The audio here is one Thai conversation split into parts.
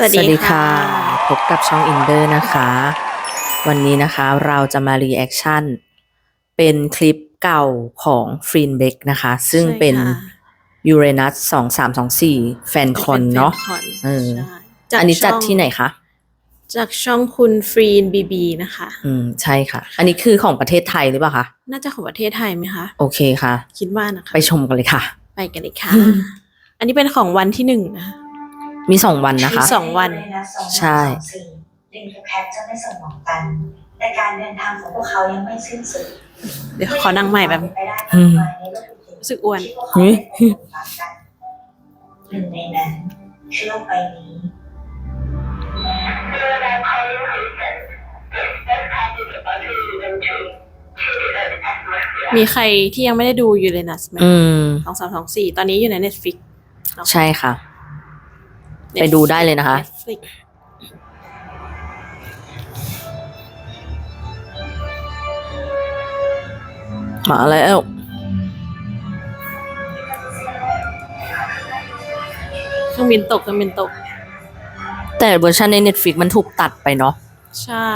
สวัสสวัสดีดีค่ะค่ะ พบกับช่องอินเดอร์นะคะ วันนี้นะคะเราจะมารีแอคชั่น เป็นคลิปเก่าของฟรีนเบกนะคะ ซึ่งเป็นใช่ค่ะยูเรนัสสองสามสองสี่แฟนคอนเนาะป็แฟคอนเออใช่อันนี้จัดช่งที่ไหนคะ จากช่องคุณฟรีนบีบีนะคะ อืมใช่ค่ะ อันนี้คือของประเทศไทยหรือเปล่าคะ น่าจะของประเทศไทยไหมคะ โอเคค่ะ คิดว่านะคะ ไปชมกันเลยค่ะ ไปกันเลยค่ะ อันนี้เป็นของวันที่หนึ่งนะคะ มีสองวันนะคะมีสองวัน ใช่ ลิงทุกแพ็คจะไม่ส่งหมองกัน แต่การเดินทางของพวกเขายังไม่สิ้นสุดเดี๋ยวขอนั่งใหม่แบบ ไปได้มากมายในโลกจริงรู้สึกอ้วน ที่พวกเขาไม่ได้ส่งต่างกันหนึ่งในนั้นคือโลกใบนี้ มีใครที่ยังไม่ได้ดูยูเรนัสไหมอืม สองสามสองสี่ตอนนี้อยู่ใน Netflix ใช่ค่ะ ไปดูได้เลยนะคะ Netflix มาแล้ว เครื่องบินตกเครื่องบินตก แต่เวอร์ชันใน Netflix มันถูกตัดไปเนาะใช่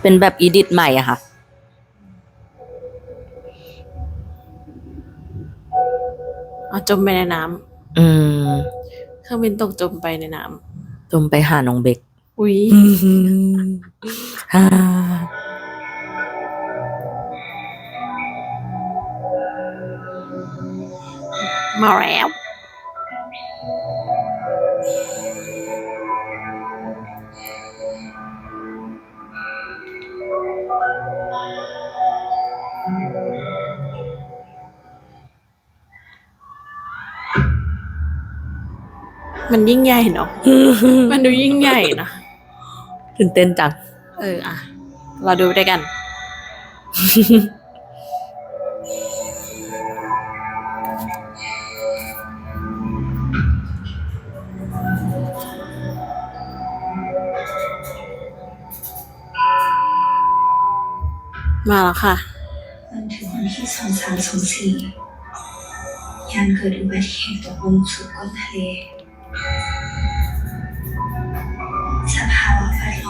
เป็นแบบอีดิทใหม่อะค่ะ เอาจมไปในน้ำอืม เครื่องบินตกจมไปในน้จมไปหาน้องเบกำอุ้ยฮ่ามาแล้ว มันยิ่งใหญ่เนาะ มันดูยิ่งใหญ่นะตื่นเต้นจัง เอออะเราดูด้วยกัน มาแล้วค่ะมันถึงวันที่สองสามสองสี่ยันเกิดอุบัติเหตุตกลงสู่ก้นทะเล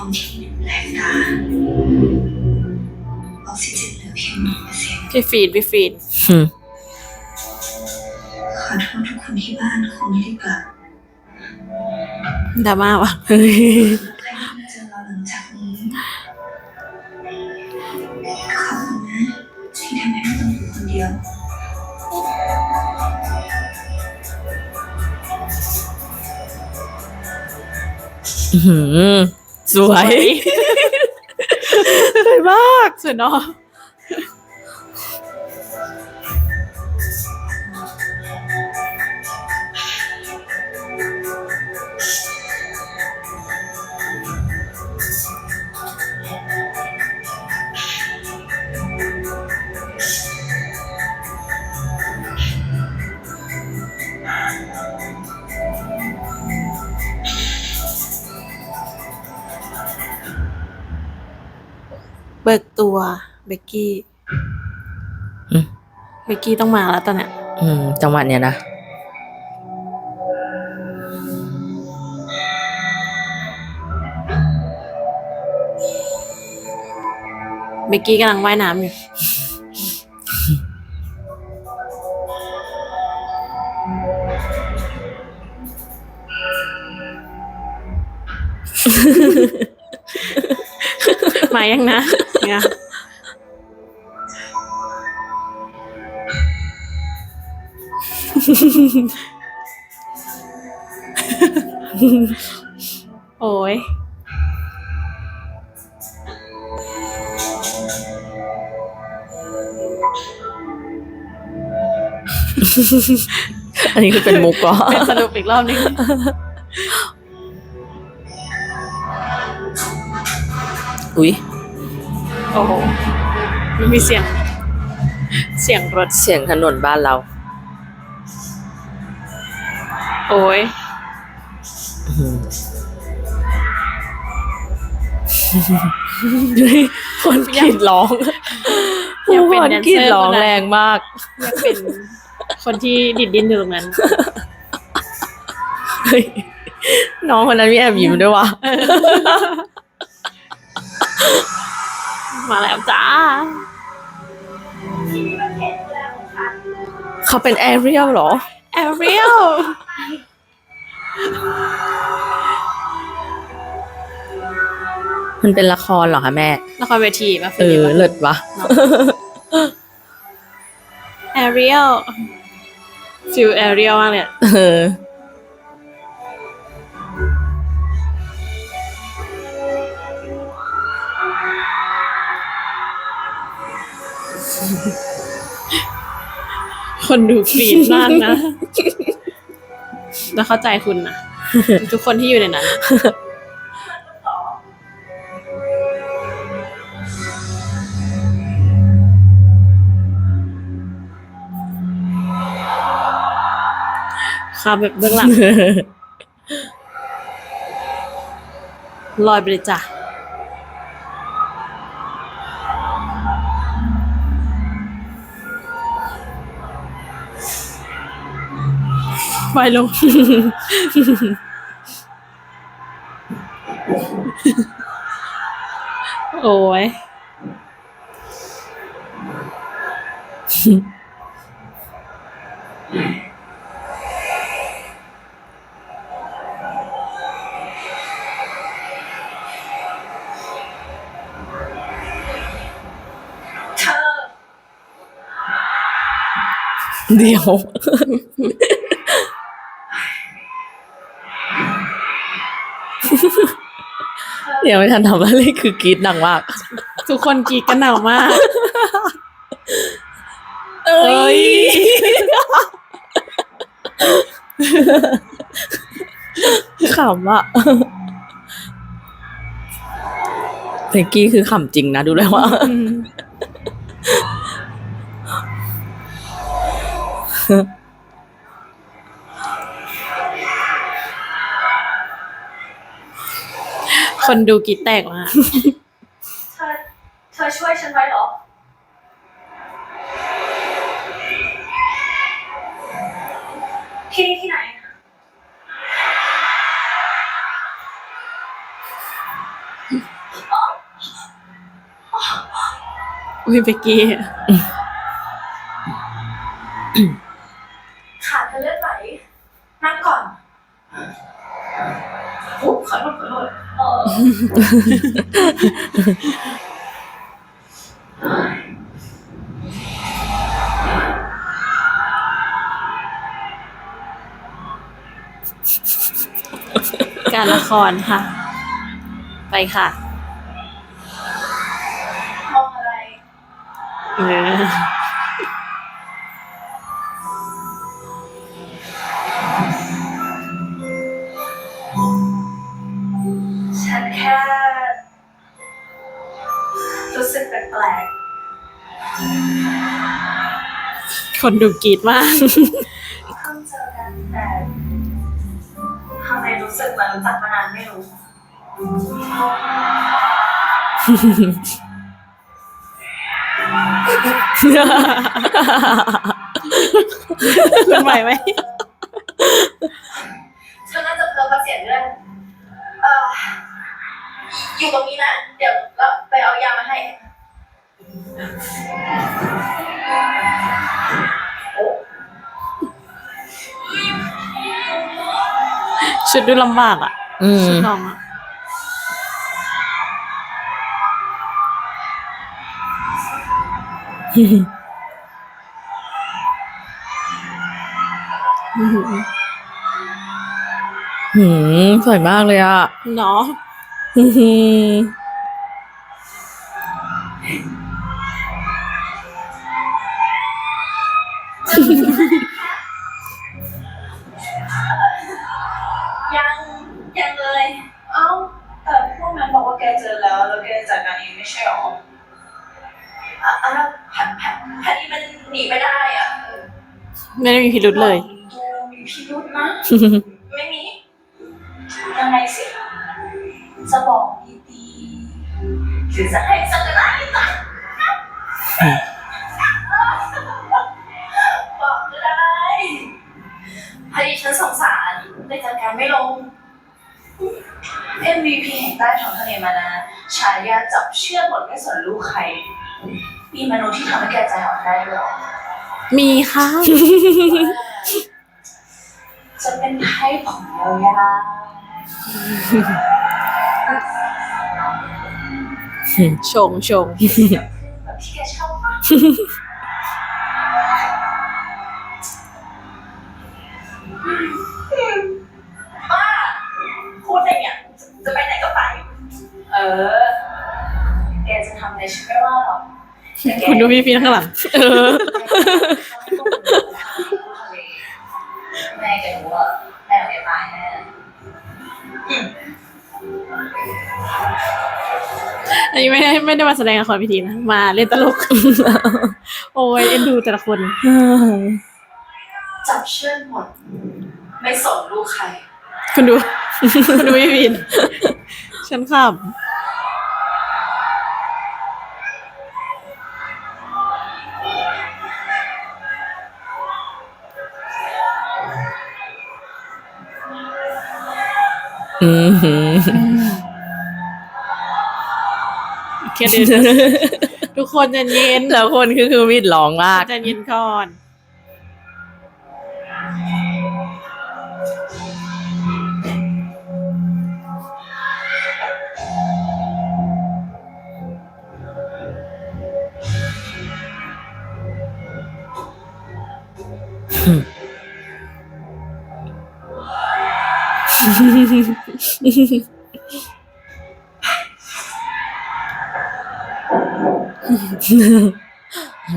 ะแวดล้อมที่ดูแลตาออกซิเจนเหลือเพียงหนึ่งเปอร์เซ็นต์พี่ฟีดพี่ฟีดอืมขอโทษทุกคนที่บ้านคงไม่ได้กลับดราม่าวะใครที่มาเจอเราหลังจากนี้ขอบคุณนะที่ทำให้ไม่ต้องอยู่คนเดียว อื้อหือ สวย สวยมาก สวยเนาะ เบิกตัวเบกกี้อืม เบกกี้ต้องมาแล้วตอนเนี้ยอืม จังหวะเนี้ยนะ เบกกี้กำลังว่ายน้ำอยู่ มายังนะเนี่ยโอ้ยอันนี้คือเป็นมุกก็ เป็นสรุปอีกรอบนึง อุ๊ยโอ้โหมันมีเสียง เสียงรถ เสียงถนนบ้านเรา โอ้ยอื้อหือคนกรีดร้องอยากเป็นคนแดนเซอร์กรีดร้องคนนั้นแรงมากอยากเป็นคนที่ดิดดินอยู่ตรงนั้นเฮ้ยน้องคนนั้นมีแอบยิ้มด้วยวะ มาแล้วจ้า เขาเป็นแอเรียลเหรอ แอเรียลมันเป็นละครเหรอคะแม่ ละครเวทีมาเออเลิศวะแอเรียลฟิลแอเรียลมากเลยอะเออ คนดูกรีดมากนะ แล้วเข้าใจคุณนะ ทุกคนที่อยู่ในนั้นครับแบบเบื้องหลังลอยไปเลยจ้ะ ไปลง โอ้ยเธอเดี๋ยว เดี๋ยวไม่ทันทำอะไรคือกรีดดังมากทุกคนกรีดกันหนาวมาก เอ้ย ขำอะเมื่อกี้คือขำจริงนะดูแล้วว่า คนดูกรีดแตกมากเธอเธอช่วยฉันไว้เหรอ ที่นี่ที่ไหน อุ้ยเบกกี้ขา การละครค่ะ ไปค่ะมองอะไรเออ ค่รู้สึกแปลกคนดูกรีดมาก ๆเพิ่งเจอกันแต่ทำไมรู้สึกเหมือนรู้จักมานานไม่รู้ คุณไหวไหม เธอน่าจะเพิ่มมาเสียงด้วยเอ่อ อยู่ตรงนี้นะ เดี๋ยวเราไปเอายามาให้ ชุดดูลำบากอะอืม ชุดน้องอะอื้อหือหืมสวยมากเลยอะ เนาะหืม ยังยังเลย เอ้า แต่พวกนั้นบอกว่าแกเจอแล้ว แล้วแกจัดการเองไม่ใช่หรออะอะแพทแพทแพทนี่มันหนีไม่ได้อะไม่ได้มีพิรุธเลยตัวมีพิรุธนะ ฉันสงสารเลยจัดการไม่ลง MVP แห่งใต้ท้องทะเลมานานฉายาจับเชือกหมดไม่สนลูกใคร มีมนุษย์ที่ทำให้แกใจอ่อนได้ด้วยเหรอมีค่ะ จะเป็นไพ่ผมยาวชงชงๆ แบบที่แกชอบปะป้ ออแกจะทำอะไรฉันไม่ว่าหรอกแต่แกคุณดูพี่พีนข้างหลัง เออแม่แกรู้ว่าแม่แกตายแน่อันนี้ไม่ได้ไม่ได้มาแสดงละครพิธีนะ มาเล่นตลก โอ้ยเอ็นดูแต่ละคน จับเชือกหมด ไม่สนลูกใคร คุณดู คุณดูพี่พีนฉันขอื แค่เดินทุกคนใจเย็น แล้วคนคือคือวิดร้องมาก ใจเย็นก่อน อะ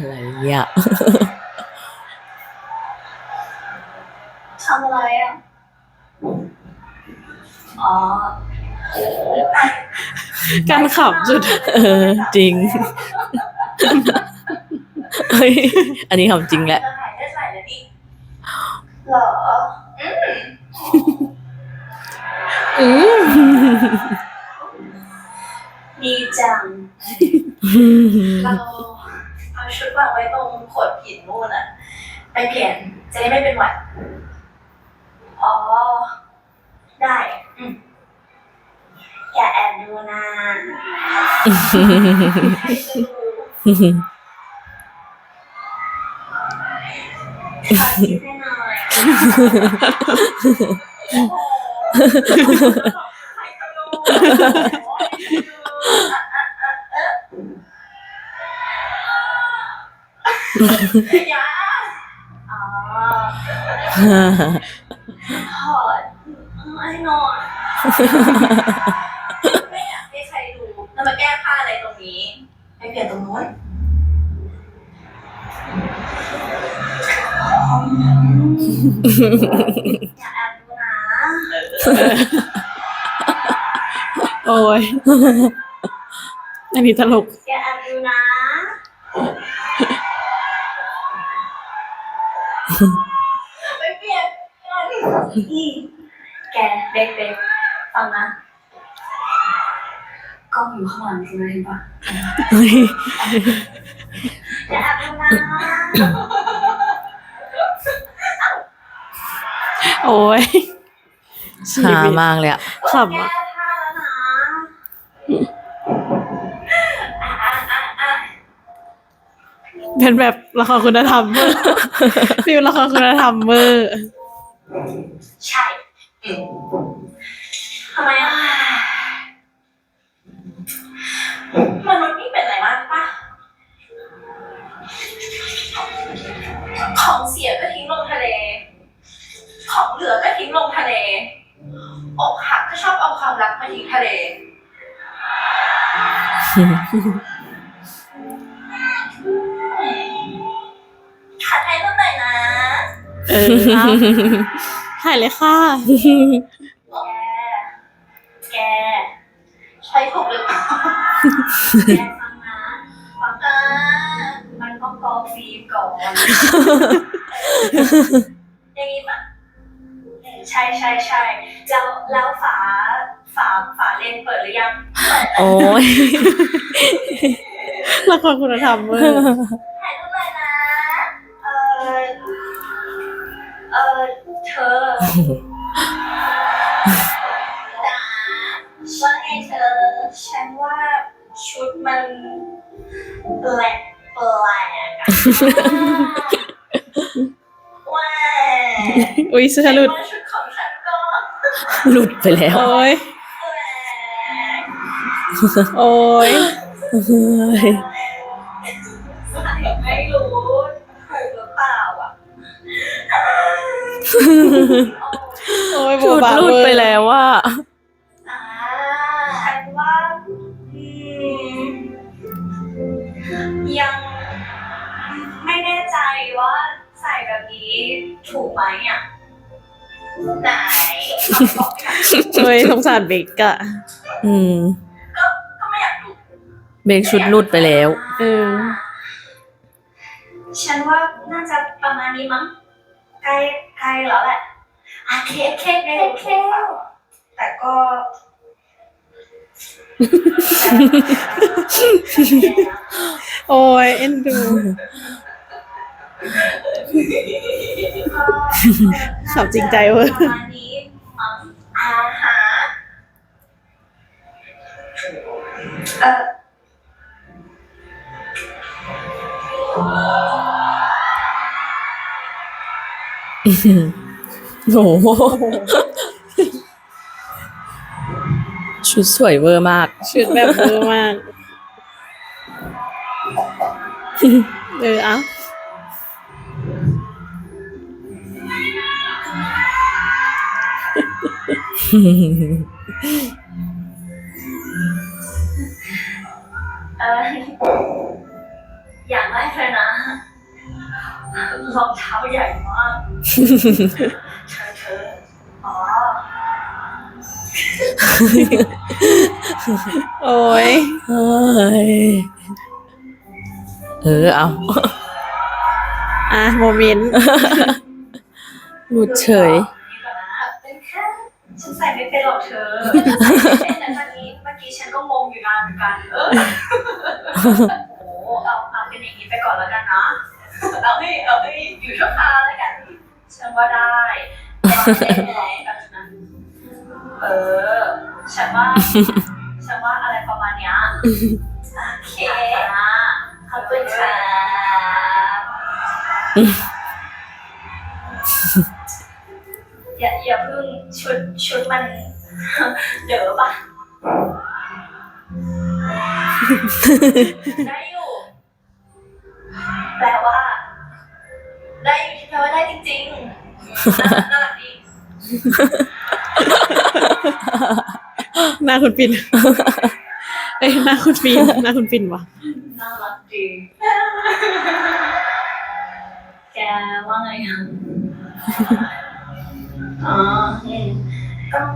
ไรเนี่ยทำอะไรอะ อ๋อการขับสุด เออ จริง เฮ้ย อันนี้คำจริงแหละ จะหายได้ไหนแล้วดิเหรอ อืม อืม ดีจัง เราเอาชุดวางไว้ตรงขดหินนู่นอะไปเปลี่ยนจะได้ไม่เป็นหวัด อ๋อ ได้ อืมอย่าแอบดูนะขอคิดให้หน่อย โอ้โหใครจะรู้โอ้ยอะอะอะเอ๊ะอย่าอ๋อถอดให้นอยไม่อยากให้ใครดูแล้วมาแก้ผ้าอะไรตรงนี้ไปเปลี่ยนตรงนู้นอย่าแอบดู โอ้ย อันนี้ตลกอย่าแอบดูนะไปเปลี่ยนกันอีแกเบ๊กเบ๊กฟังนะกล้องอยู่ข้างหลังคุณเห็นปะเฮ้ยอย่าแอบดูนะโอ้ย ชีหาวิตมากเลยอะขแก้ำอะผ้าแล้วนะอะอะอะอะเป็นแบบละครคุณธรรมเวอร์ฟิลละครคุณธรรมเวอร์ใช่อืมทำไมอะ ขัดให้ตั้งไหนอยนะเออเอาหายเลยค่ะ แก แก ใช้ถูกหรือเปล่าแกฟังนะฟังนะมันก็กรองฟิล์มก่อน โอ้ยละครคุณธรรมเว้ยถ่ายรูปเลยนะ เออเออเธอจ๋าว่าไงเธอ ฉันว่าชุดมันแปลกแปลกอะว่าอุ้ยฉันหลุดชุดของฉันก็หลุดไปแล้ว โอ้ย โอ้ยเฮ้ยไม่รู้ถูกหรือเปล่าอะโอ้ยชุดโบบาหลุดเวอร์ไปแล้วว่า อ่าฉันว่าอืมยังไม่แน่ใจว่าใส่แบบนี้ถูกไหมอะไหนบอกหน่อยโอ้ยสงสารเบกอะอืม เบรกชุดหลุดไปแล้ว เออ ฉันว่าน่าจะประมาณนี้มั้งใกล้ใกล้แล้วแหละอะเค้กเค้กเค้กเค้กแต่ก็โอ้ยเอ็นดูขับจริงใจเว้ยประมาณนี้มั้งอาหาเออ โอ้โหชุดสวยเวอร์มาก ชุดแบบเวอร์มาก เออเอาเอ ออยากได้เธอนะรองเท้าใหญ่มากเธอเธออ๋อโอ้ยเฮ้ยเออเอา อะโมเมนต์หลุดเฉย นี่ก่อนนะเป็นแค่ฉันใส่ไม่เป็นหรอกเธอแต่ตอนนี้เมื่อกี้ฉันก็งงอยู่นานเหมือนกันเออโอ้ เอาเอาเป็นอย่างนี้ไปก่อนแล้วกันนะเอาให้เอาให้อยู่ชั่วคราวแล้วกันฉันว่าได้ได้ไหมแบบนั้นเออฉันว่าฉันว่าอะไรประมาณเนี้ยโอเคนะขอบคุณครับอย่าอย่าเพิ่งชุดชุดมันเด๋อปะได้อยู่ แปลว่า ได้อยู่ที่แปลว่าได้จริงๆน่าน่ารักดีหน้าคุณปิ่นเอ้ยหน้าคุณปิ่นหน้าคุณปิ่นวะน่ารักดีแกว่าไงอะอ๋ออืมต้อง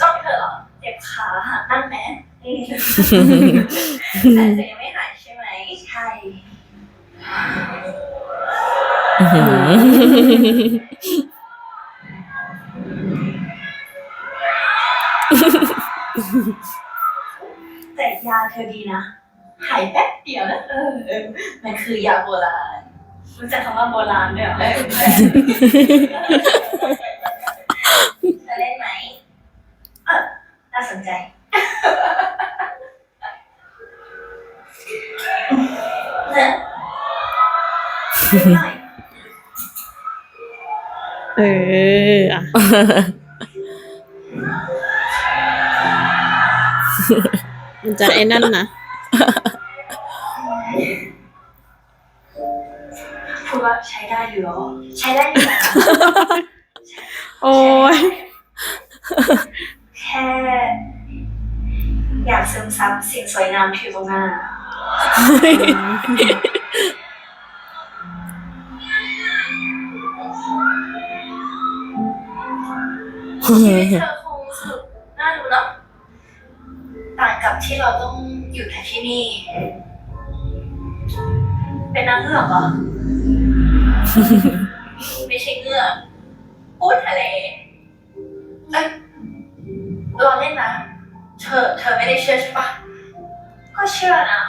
ต้องเธอเหรอเจ็บขาหานั่งไหมอืมแต่แต่ยังไม่หายใช่ไหม ใช่ อื้อหือ แต่ยาเธอดีนะหายแป๊บเดียวนะเออเออมันคือยาโบราณรู้จักคำว่าโบราณด้วยเหรอจะเล่นไหมเออน่าสนใจนะนิดหน่อย เอออะมันจะไอ้นั่นนะพูดว่าใช้ได้อยู่เหรอ ใช้ได้อยู่นะโอ้ยแค่ อยากซึมซับสิ่งสวยงามที่อยู่ตรงหน้า ชีวิตเธอคงสนุกน่าดูเนาะต่างกับที่เราต้องอยู่แต่ที่นี่ เป็นนางเงือกเหรอ ไม่ใช่เงือกพูดทะเลเอ้ยรอเล่นนะ เธอ เธอไม่ได้เชื่อใช่ปะก็เชื่อนะ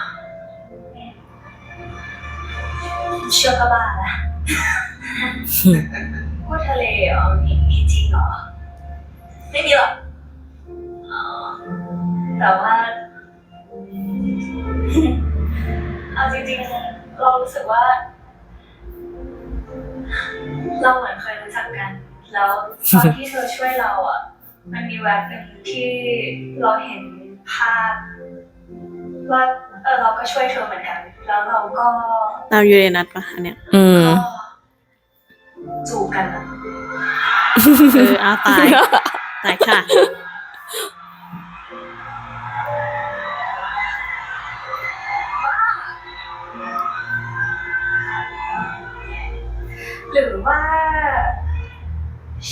เชื่อก็บ้าละ พูดทะเลเหรอมีมีจริงเหรอ ไม่มีหรอกอ๋อแต่ว่า เอาจริงๆ เรารู้สึกว่า เราเหมือนเคยรู้จักกัน แล้วตอนที่เธอช่วยเราอะ มันมีแวบหนึ่งที่เราเห็นภาพว่าเออเราก็ช่วยเธอเหมือนกัน แล้วเราก็ตามยูเรนัสปะอันเนี้ยอืมก็จูบกันอะ เออเอาตาย ตายค่ะ หรือว่า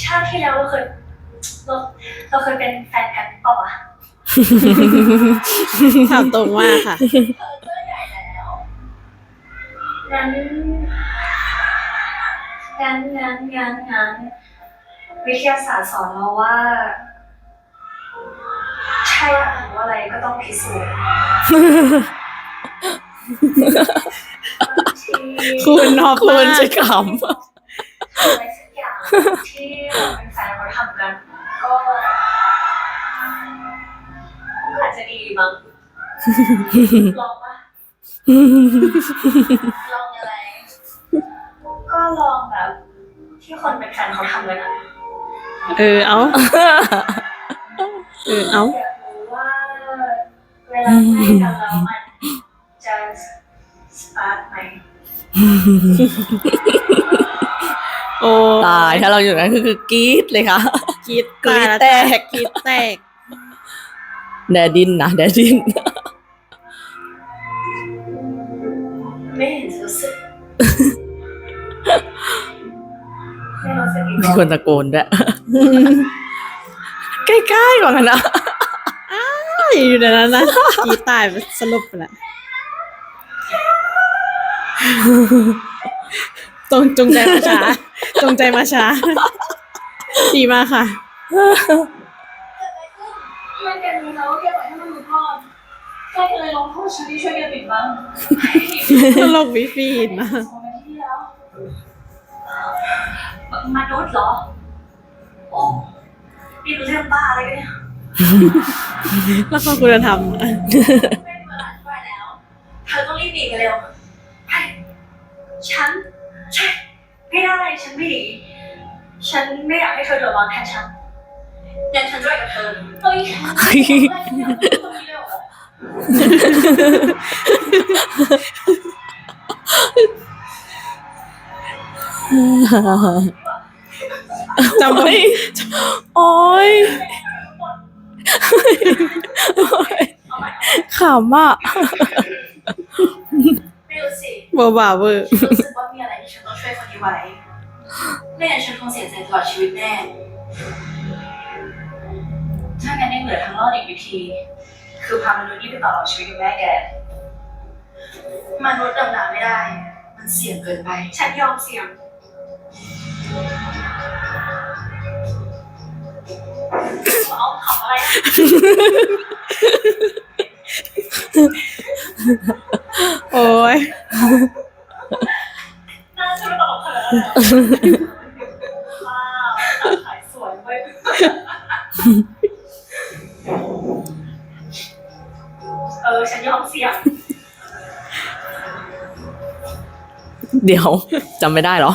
ชาติที่แล้วเราเคยเราเราเคยเป็นแฟนกันเปล่าวะถามตรงมากค่ะ เออเจอใหญ่แล้วงั้นงั้นงั้นงั้นงั้น วิทยาศาสตร์สอนเราว่า ใช่หรือว่าอะไรก็ต้องพิสูจน์ที่คุณนอบคุณมากจะขอะไรสักอย่างที่เราเป็นแฟนเขาทำกันก็ก็อาจจะดีมั้งลองปะำลองอะไร ก็ลองแบบที่คนเป็นแฟนเขาทำกันอะ เออเอา เออเอาอยากรู้ว่าเวลาให้กันแล้วมันจะสปาร์กไหมโอ้ตายถ้าเราอยู่นั้นคือคือกรี๊ดเลยค่ะกรีดกรี๊ดตายแตกกรีดแตกแดดินนะแดดินไม่เห็นรู้สึกไม่รู้สึกอีกมีคนตะโกนด้วยใกล้ๆกว่ากันนะอยู่ในนั้นนะกรีดตายไปสลบไปละจงจงใจมาช้าจงใจมาช้าดีมากค่ะมันกันนี้แล้วแกปล่อยให้มันหลุดรอดแกก็เลยลงโทษฉันที่ช่วยแกปิดบังตลกวิฟีนนะ มนุษย์เหรอ โอ้นี่เป็นเรื่องบ้าอะไรกันเนี่ยแล้วก็คุณธรรมอะไม่เวลาช่วยแล้ว เธอต้องรีบหนีกันเร็วให้ฉันใช่ไม่ได้ฉันไม่หนีฉันไม่อยากให้เธอเดือดร้อนแทนฉันงั้นฉันจะไปกับเธอเฮ้ยฉันไม่ได้ฉันอยา จำไว้โอ้ยขำอะไม่รู้สิโบบาเวอร์ฉันรู้สึกว่ามีอะไรที่ฉันต้องช่วยคนนี้ไว้ไม่งั้นฉันคงเสียใจตลอดชีวิตแน่ ถ้างั้นยังเหลือทางรอดอีกวิธี คือพามนุษย์นี่ไปต่อชีวิตกับแม่แกมนุษย์ดำน้ำไม่ได้ มันเสี่ยงเกินไป ฉันยอมเสี่ยง โอ้ยน่าจะไม่ตลกขนาดนั้นเลยว้าวตัดขายสวยเว้ยเออ ฉันยอมเสี่ยงเดี๋ยวจำไม่ได้เหรอ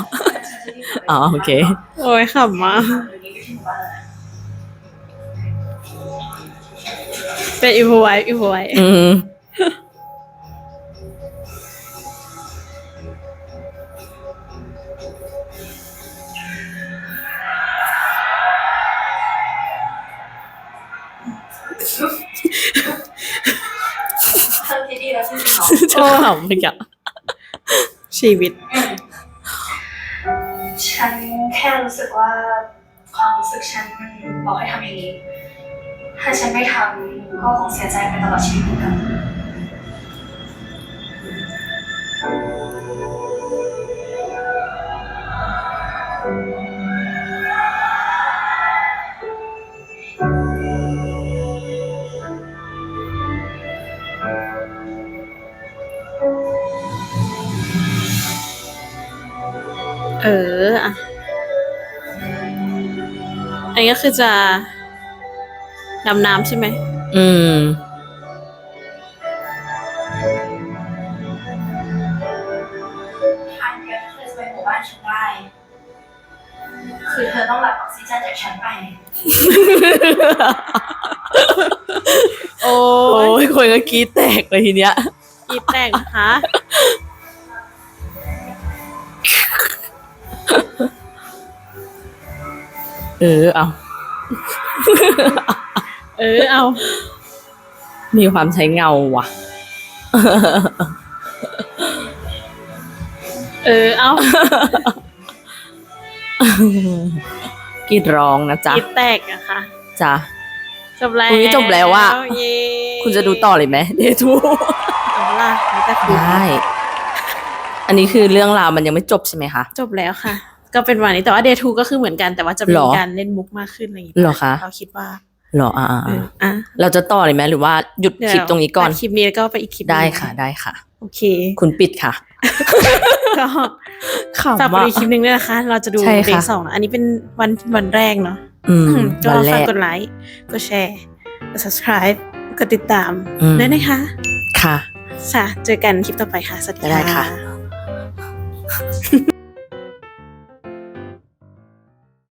อ๋อ โอเค โอ้ยขำมาก เป็นอินโฟไวอินโฟไวอืมเธอคิดดีแล้วใช่ไหมเนาะจะขำไปกับชีวิต ฉันแค่รู้สึกว่าความรู้สึกฉันมันบอกให้ทำอย่างนี้ ถ้าฉันไม่ทำก็คงเสียใจไปตลอดชีวิตเหมือนกันเออ อันนี้ก็คือจะ ดำน้ำใช่ไหม อืม ทางเดีเธอจะไปหมู่บ้านฉันได้ คือเธอต้องรับออกซิเจนจากฉันไป โอ้โอ้ยยคนก็กรีดแตกเลยทีเนี้ย กีแตกนคะ เออ เอา เออเอา มีความใช้เงาว่ะ เออเอากรีดร้องนะจ๊ะอีแตกนะคะจ้ะจบแล้วอุ๊ยจบแล้วอะเย้คุณจะดูต่อเลยไหมเดทูเอาล่ะแล้วแต่คุณได้อันนี้คือเรื่องราวมันยังไม่จบใช่ไหมคะ จบแล้วค่ะ ก็เป็นวันนี้แต่ว่าเดทูก็คือเหมือนกันแต่ว่าจะหมีรอการเล่นมุกมากขึ้นอะไรอย่างเงี้ยเหรอคะ เราคิดว่าเหรออ่าเอออะเราจะต่อเลยไหมหรือว่าหยุดคลิปตรงนี้ก่อนตัดคลิปนี้แล้วก็ไปอีกคลิปหนึ่งได้ค่ะได้ค่ะ โอเค คุณปิดค่ะก็ขำฝากไปมากอีกคลิปหนึ่งด้วยนะคะ เราจะดูใช่ค่ะเบรกสองนะอันนี้เป็นวันวันแรกเนาะอืมก็วันแรฝากกกดไลค์กดแชร์กด subscribe กดติดตามอืมด้วยนะคะ ค่ะ ค่ะ เจอกันคลิปต่อไปค่ะ สวัสดีได้ค่ะค่ะ